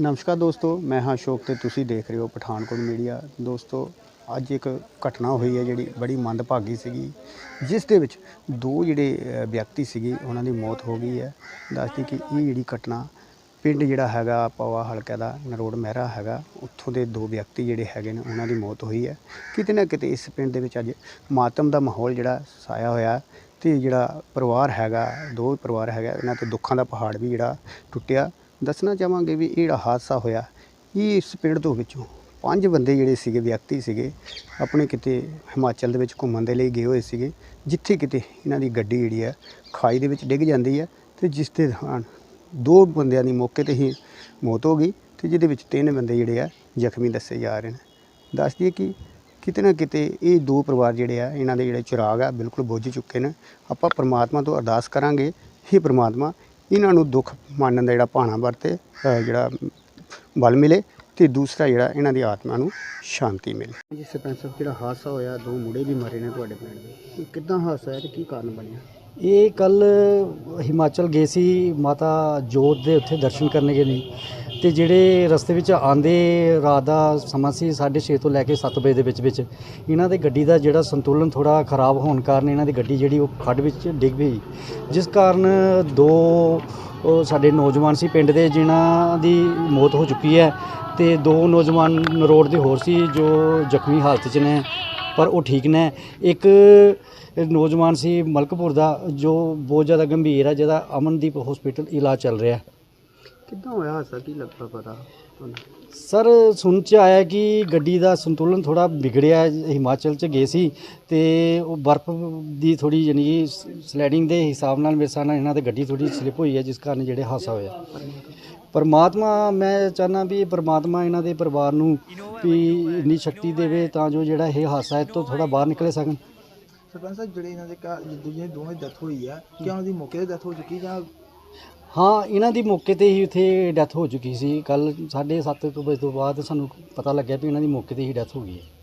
ਨਮਸਕਾਰ ਦੋਸਤੋ, ਮੈਂ ਹਾਂ ਅਸ਼ੋਕ ਤੇ ਤੁਸੀਂ ਦੇਖ ਰਹੇ ਹੋ ਪਠਾਨਕੋਟ ਮੀਡੀਆ। ਦੋਸਤੋ, ਅੱਜ ਇੱਕ ਘਟਨਾ ਹੋਈ ਹੈ ਜਿਹੜੀ ਬੜੀ ਮੰਦਭਾਗੀ ਸੀਗੀ। ਜਿਸ ਦੇ ਵਿੱਚ ਦੋ ਜਿਹੜੇ ਵਿਅਕਤੀ ਸੀਗੇ, ਉਹਨਾਂ ਦੀ ਮੌਤ ਹੋ ਗਈ ਹੈ। ਦੱਸਦੀ ਕਿ ਇਹ ਜਿਹੜੀ ਘਟਨਾ, ਪਿੰਡ ਜਿਹੜਾ ਹੈਗਾ, ਪਵਾ ਹਲਕਾ ਦਾ, ਨਰੋੜ ਮਹਿਰਾ ਹੈਗਾ, ਉੱਥੋਂ ਦੇ ਦੋ ਵਿਅਕਤੀ ਜਿਹੜੇ ਹੈਗੇ ਨੇ, ਉਹਨਾਂ ਦੀ ਮੌਤ ਹੋਈ ਹੈ। ਕਿਤੇ ਨਾ ਕਿਤੇ ਇਸ ਪਿੰਡ ਦੇ ਵਿੱਚ ਅੱਜ ਮਾਤਮ ਦਾ ਮਾਹੌਲ ਜਿਹੜਾ ਸਾਇਆ ਹੋਇਆ ਤੇ ਜਿਹੜਾ ਪਰਿਵਾਰ ਹੈਗਾ, ਦੋ ਪਰਿਵਾਰ ਹੈਗਾ, ਇਹਨਾਂ ਤੇ ਦੁੱਖਾਂ ਦਾ ਪਹਾੜ ਵੀ ਜਿਹੜਾ ਟੁੱਟਿਆ। ਦੱਸਣਾ ਚਾਹਾਂਗੇ ਵੀ ਇਹ ਜਿਹੜਾ ਹਾਦਸਾ ਹੋਇਆ, ਇਹ ਇਸ ਪਿੰਡ ਤੋਂ ਵਿੱਚੋਂ ਪੰਜ ਬੰਦੇ ਜਿਹੜੇ ਸੀਗੇ, ਵਿਅਕਤੀ ਸੀਗੇ, ਆਪਣੇ ਕਿਤੇ ਹਿਮਾਚਲ ਦੇ ਵਿੱਚ ਘੁੰਮਣ ਦੇ ਲਈ ਗਏ ਹੋਏ ਸੀਗੇ, ਜਿੱਥੇ ਕਿਤੇ ਇਹਨਾਂ ਦੀ ਗੱਡੀ ਜਿਹੜੀ ਹੈ, ਖਾਈ ਦੇ ਵਿੱਚ ਡਿੱਗ ਜਾਂਦੀ ਹੈ ਤੇ ਜਿਸ ਦੇ ਦੌਰਾਨ ਦੋ ਬੰਦਿਆਂ ਦੀ ਮੌਕੇ ਤੇ ਹੀ ਮੌਤ ਹੋ ਗਈ ਤੇ ਜਿਹਦੇ ਵਿੱਚ ਤਿੰਨ ਬੰਦੇ ਜਿਹੜੇ ਆ, ਜ਼ਖਮੀ ਦੱਸੇ ਜਾ ਰਹੇ ਨੇ। ਦੱਸ ਦਈਏ ਕਿ ਕਿਤੇ ਨਾ ਕਿਤੇ ਇਹ ਦੋ ਪਰਿਵਾਰ ਜਿਹੜੇ ਆ, ਇਹਨਾਂ ਦੇ ਜਿਹੜੇ ਚਿਰਾਗ ਆ, ਬਿਲਕੁਲ ਬੁੱਝ ਚੁੱਕੇ ਨੇ। ਆਪਾਂ ਪਰਮਾਤਮਾ ਤੋਂ ਅਰਦਾਸ ਕਰਾਂਗੇ, ਹੀ ਪਰਮਾਤਮਾ ਇਹਨਾਂ ਨੂੰ ਦੁੱਖ ਮਾਨਣ ਦਾ ਜਿਹੜਾ ਭਾਣਾ ਵਰਤੇ ਜਿਹੜਾ ਬਲ ਮਿਲੇ ਤੇ ਦੂਸਰਾ ਜਿਹੜਾ ਇਹਨਾਂ ਦੀ ਆਤਮਾ ਨੂੰ ਸ਼ਾਂਤੀ ਮਿਲੇ। ਜੀ ਸਰਪੰਚ ਸਾਹਿਬ ਜਿਹੜਾ ਹਾਦਸਾ ਹੋਇਆ ਦੋ ਮੁੰਡੇ ਵੀ ਮਰੇ ਨੇ ਤੁਹਾਡੇ ਪਿੰਡ ਦੇ। ਕਿੱਦਾਂ ਹਾਦਸਾ ਹੋਇਆ ਤੇ ਕੀ ਕਾਰਨ ਬਣਿਆ? ਇਹ ਕੱਲ ਹਿਮਾਚਲ ਗਏ ਸੀ ਮਾਤਾ ਜੋਤ ਦੇ ਉੱਥੇ ਦਰਸ਼ਨ ਕਰਨ ਗਏ ਨੇ। ਤੇ ਜਿਹੜੇ ਰਸਤੇ ਵਿੱਚ ਆਂਦੇ ਰਾਤ ਦਾ ਸਮਾਂ ਸੀ 6:30 ਤੋਂ ਲੈ ਕੇ 7 ਵਜੇ ਦੇ ਵਿੱਚ ਵਿੱਚ, ਇਹਨਾਂ ਦੇ ਗੱਡੀ ਦਾ ਜਿਹੜਾ ਸੰਤੁਲਨ ਥੋੜਾ ਖਰਾਬ ਹੋਣ ਕਾਰਨ ਇਹਨਾਂ ਦੀ ਗੱਡੀ ਜਿਹੜੀ ਉਹ ਖੱਡ ਵਿੱਚ ਡਿੱਗ ਪਈ। ਜਿਸ ਕਾਰਨ ਦੋ, ਉਹ ਸਾਡੇ ਨੌਜਵਾਨ ਸੀ ਪਿੰਡ ਦੇ ਜਿਨ੍ਹਾਂ ਦੀ ਮੌਤ ਹੋ ਚੁੱਕੀ ਹੈ ਤੇ ਦੋ ਨੌਜਵਾਨ ਰੋਡ ਦੇ ਹੋਰ ਸੀ ਜੋ ਜ਼ਖਮੀ ਹਾਲਤ 'ਚ ਨੇ, ਪਰ ਉਹ ਠੀਕ ਨੇ। ਇੱਕ ਨੌਜਵਾਨ ਸੀ ਮਲਕਪੁਰ ਦਾ ਜੋ ਬਹੁਤ ਜ਼ਿਆਦਾ ਗੰਭੀਰ ਹੈ, ਜਿਹਦਾ ਅਮਨਦੀਪ ਹਸਪੀਟਲ ਇਲਾਜ ਚੱਲ ਰਿਹਾ। ਕਿੱਦਾਂ ਹੋਇਆ ਹਾਦਸਾ? ਕੀ ਲੱਗਦਾ ਪਤਾ ਤੁਹਾਨੂੰ? ਸਰ ਸੁਣ ਚ ਆਇਆ ਕਿ ਗੱਡੀ ਦਾ ਸੰਤੁਲਨ ਥੋੜਾ ਵਿਗੜਿਆ ਹੈ। ਹਿਮਾਚਲ ਚ ਗਏ ਸੀ ਤੇ ਉਹ ਬਰਫ਼ ਦੀ ਥੋੜੀ ਯਾਨੀ ਕਿ ਸਲਾਈਡਿੰਗ ਦੇ ਹਿਸਾਬ ਨਾਲ ਮੇਰੇ ਹਿਸਾਬ ਨਾਲ ਇਹਨਾਂ ਦੀ ਗੱਡੀ ਥੋੜੀ ਸਲਿਪ ਹੋਈ ਹੈ ਜਿਸ ਕਾਰਨ ਜਿਹੜੇ ਹਾਦਸਾ ਹੋਇਆ। ਪਰਮਾਤਮਾ ਮੈਂ ਚਾਹਨਾ ਵੀ ਪਰਮਾਤਮਾ ਇਹਨਾਂ ਦੇ ਪਰਿਵਾਰ ਨੂੰ ਵੀ ਇੰਨੀ ਸ਼ਕਤੀ ਦੇਵੇ ਤਾਂ ਜੋ ਜਿਹੜਾ ਇਹ ਹਾਦਸਾ ਹੈ ਤੋਂ ਥੋੜਾ ਬਾਹਰ ਨਿਕਲੇ ਸਕਣ। ਸਰਪੰਚ ਸਾਹਿਬ ਜਿਹੜੇ ਇਹਨਾਂ ਦੇ ਘਰ ਦੂਜੇ ਦੋਵੇਂ ਡੈਥ ਹੋਈ ਆ ਕਿ ਉਹਨਾਂ ਦੀ ਮੌਕੇ ਤੇ ਡੈਥ ਹੋ ਚੁੱਕੀ ਜਾਂ ਹਾਂ, ਇਹਨਾਂ ਦੀ ਮੌਕੇ ਤੇ ਹੀ ਉੱਥੇ ਡੈਥ ਹੋ ਚੁੱਕੀ ਸੀ। ਕੱਲ 7:30 ਵਜੇ ਤੋਂ ਬਾਅਦ ਸਾਨੂੰ ਪਤਾ ਲੱਗਿਆ ਵੀ ਇਹਨਾਂ ਦੀ ਮੌਕੇ ਤੇ ਹੀ ਡੈਥ ਹੋ ਗਈ ਹੈ।